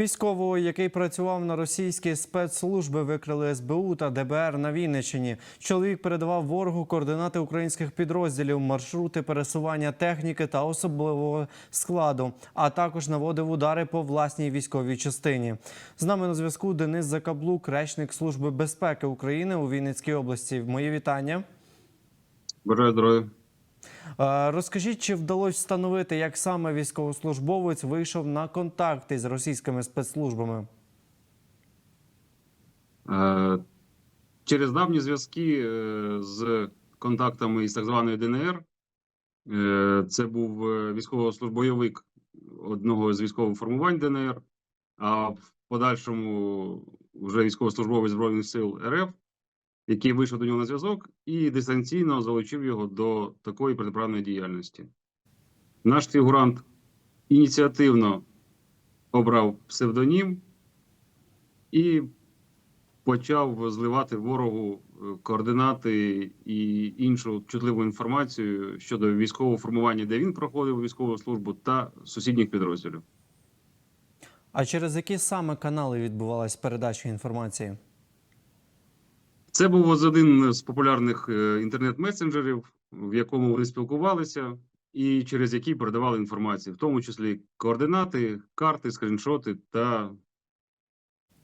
Військового, який працював на російські спецслужби, викрили СБУ та ДБР на Вінниччині. Чоловік передавав ворогу координати українських підрозділів, маршрути пересування техніки та особливого складу, а також наводив удари по власній військовій частині. З нами на зв'язку Денис Закаблук, речник Служби безпеки України у Вінницькій області. Мої вітання. Бажаю здоров'я. Е, Розкажіть, чи вдалося встановити, як саме військовослужбовець вийшов на контакти з російськими спецслужбами? Е, Через давні зв'язки е, з контактами із так званої ДНР, це був військовослужбойовик одного з військових формувань ДНР, а в подальшому вже військовослужбовець Збройних сил РФ, який вийшов до нього на зв'язок і дистанційно залучив його до такої протиправної діяльності. Наш фігурант ініціативно обрав псевдонім і почав зливати ворогу е, координати і іншу чутливу інформацію щодо військового формування, де він проходив військову службу, та сусідніх підрозділів. А через які саме канали відбувалась передача інформації? Це був один з популярних е, інтернет-месенджерів, в якому вони спілкувалися, і через який передавали інформацію, в тому числі координати, карти, скріншоти та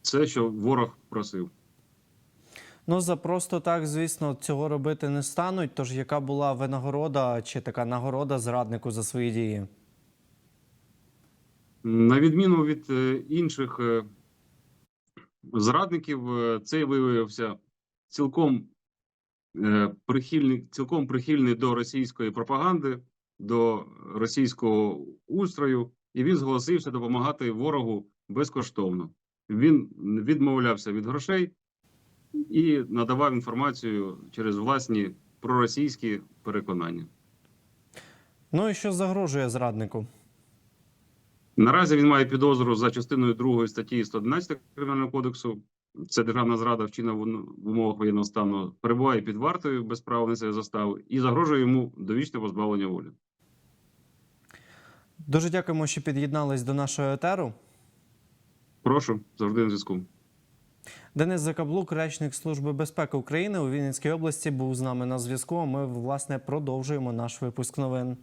все, що ворог просив. Ну за просто так, звісно, цього робити не стануть. Тож яка була винагорода чи така нагорода зраднику за свої дії? На відміну від е, інших е, зрадників, цей виявився цілком е, прихильний, цілком прихильний до російської пропаганди, до російського устрою, і він зголосився допомагати ворогу безкоштовно. Він відмовлявся від грошей і надавав інформацію через власні проросійські переконання. Ну і що загрожує зраднику? Наразі він має підозру за частиною 2 статті 111 Кримінального кодексу. Це державна зрада вчинена в умовах воєнного стану, перебуває під вартою без права несення застави і загрожує йому довічне позбавлення волі. Дуже дякуємо, що під'єднались до нашого етеру. Прошу завжди на зв'язку. Денис Закаблук, речник Служби безпеки України у Вінницькій області, був з нами на зв'язку. Ми власне продовжуємо наш випуск новин.